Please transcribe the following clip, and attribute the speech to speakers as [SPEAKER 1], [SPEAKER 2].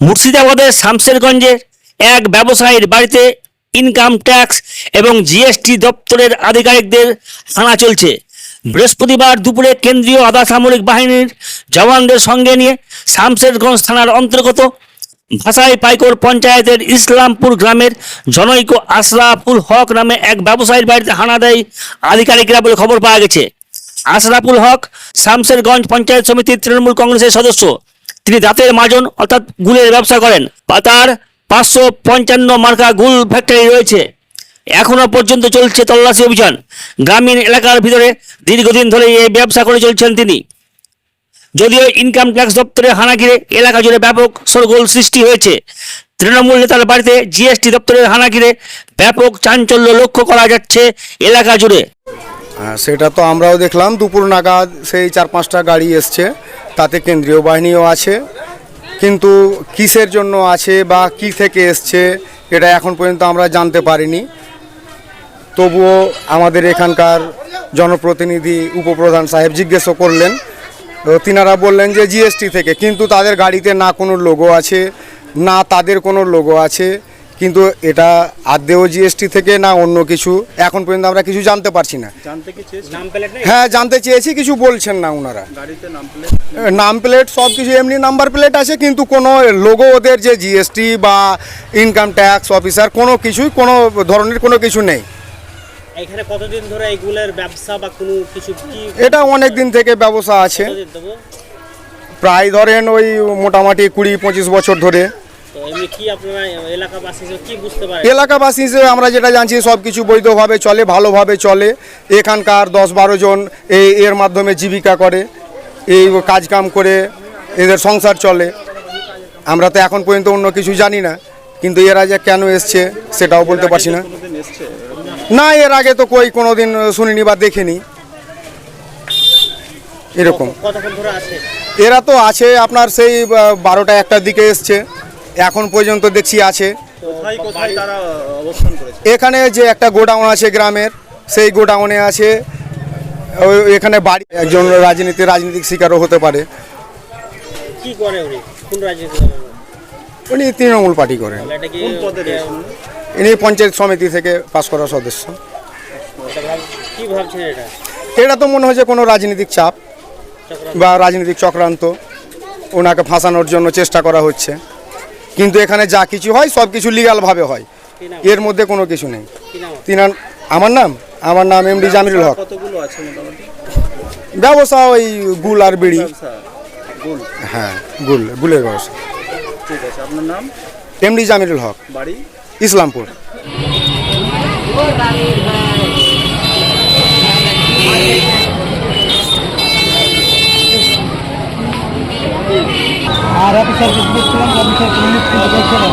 [SPEAKER 1] মুর্শিদাবাদের শামশেরগঞ্জে এক ব্যবসায়ীর বাড়িতে ইনকাম ট্যাক্স এবং জিএসটি দপ্তরের আধিকারিকদের হানা চলছে। বৃহস্পতিবার দুপুরে কেন্দ্রীয় আধা সামরিক বাহিনীর জওয়ানদের সঙ্গে নিয়ে শামশেরগঞ্জ থানার অন্তর্গত ভাসাই পাইকর পঞ্চায়েতের ইসলামপুর গ্রামের জনৈক আশরাফুল হক নামে এক ব্যবসায়ীর বাড়িতে হানা দেয় আধিকারিকরা বলে খবর পাওয়া গেছে। আশরাফুল হক শামশেরগঞ্জ পঞ্চায়েত সমিতির তৃণমূল কংগ্রেসের সদস্য। তিনি দাঁতের মাজন অর্থাৎ গুলের ব্যবসা করেন। বা তার পাঁচশো পঞ্চান্ন মার্কা গুল ফ্যাক্টরি রয়েছে। এখনও পর্যন্ত চলছে তল্লাশি অভিযান। গ্রামীণ এলাকার ভিতরে দীর্ঘদিন ধরে এই ব্যবসা করে চলছেন তিনি। যদিও ইনকাম ট্যাক্স দপ্তরে হানা ঘিরে এলাকা জুড়ে ব্যাপক সরগোল সৃষ্টি হয়েছে। তৃণমূল নেতার বাড়িতে জিএসটি দপ্তরের হানা ঘিরে ব্যাপক চাঞ্চল্য লক্ষ্য করা যাচ্ছে এলাকা জুড়ে।
[SPEAKER 2] সেটা তো আমরাও দেখলাম। দুপুর নাগাদ সেই চার পাঁচটা গাড়ি এসছে। তাতে কেন্দ্রীয় বাহিনীও আছে। কিন্তু কিসের জন্য আছে বা কি থেকে এসছে, এটা এখন পর্যন্ত আমরা জানতে পারিনি। তবুও আমাদের এখানকার জনপ্রতিনিধি উপপ্রধান সাহেব জিজ্ঞেসও করলেন। তিনারা বললেন যে জিএসটি থেকে, কিন্তু তাদের গাড়িতে না কোনো লোগো আছে, না তাদের কোনো লোগো আছে। কিন্তু এটা আদেও জিএসটি থেকে না অন্য কিছু এখন পর্যন্ত আমরা কিছু জানতে পারছি না। হ্যাঁ জানতে চেয়েছি কিছু বলছেন না ওনারা
[SPEAKER 3] নাম প্লেট?
[SPEAKER 2] সব কিছু এমনি নাম্বার প্লেট আছে কিন্তু কোনো লোগো ওদের যে জিএসটি বা ইনকাম ট্যাক্স অফিসার কোনো কিছুই কোনো ধরনের কোনো কিছু নেই।
[SPEAKER 4] এখানে কতদিন ধরে এইগুলোর ব্যবসা বা কোনো কিছু
[SPEAKER 2] এটা অনেক দিন থেকে ব্যবসা আছে। প্রায় ধরেন ওই মোটামুটি কুড়ি পঁচিশ বছর ধরে।
[SPEAKER 4] এলাকাবাসী হিসেবে
[SPEAKER 2] আমরা যেটা জানছি সব কিছু বৈধভাবে চলে ভালোভাবে চলে। এখানকার দশ বারো জন এই এর মাধ্যমে জীবিকা করে এই কাজকাম করে এদের সংসার চলে। আমরা তো এখন পর্যন্ত অন্য কিছু জানি না কিন্তু এরা যে কেন এসছে সেটাও বলতে পারছি না। না এর আগে তো কই কোনো দিন শুনিনি বা দেখিনি। এরকম। এরা তো আছে আপনার সেই বারোটা একটার দিকে এসছে। এখন পর্যন্ত দেখছি আছে।
[SPEAKER 3] কোথায় কোথায় তারা অবস্থান করেছে?
[SPEAKER 2] এখানে যে একটা গোডাউন আছে গ্রামের সেই গোডাউনে আছে ওই এখানে বাড়ি একজন রাজনীতি রাজনীতিক শিকারও হতে পারে।
[SPEAKER 4] উনি?
[SPEAKER 2] তৃণমূল পার্টি করেন? ইনি পঞ্চায়েত সমিতি থেকে পাশ করা সদস্য।
[SPEAKER 4] এটা ভাব- কি ভাবছেন এটা?
[SPEAKER 2] এটা তো মনে হচ্ছে কোনো রাজনৈতিক চাপ বা রাজনৈতিক চক্রান্ত। ওনাকে ফাঁসানোর জন্য চেষ্টা করা হচ্ছে। কিন্তু এখানে যা কিছু হয় সব কিছু লিগালভাবে হয়। এর মধ্যে কোনো কিছু নেই। তিনার আমার নাম? আমার নাম এমডি জামিরুল হক। ব্যবসা ওই গুল আর বিড়ি। হ্যাঁ গুল গুলের ব্যবসা।
[SPEAKER 3] ঠিক আছে আপনার নাম?
[SPEAKER 2] এমডি জামিরুল হক।
[SPEAKER 3] বাড়ি?
[SPEAKER 2] ইসলামপুর।
[SPEAKER 5] আর অফিসারকে জিজ্ঞেস করলাম অফিসার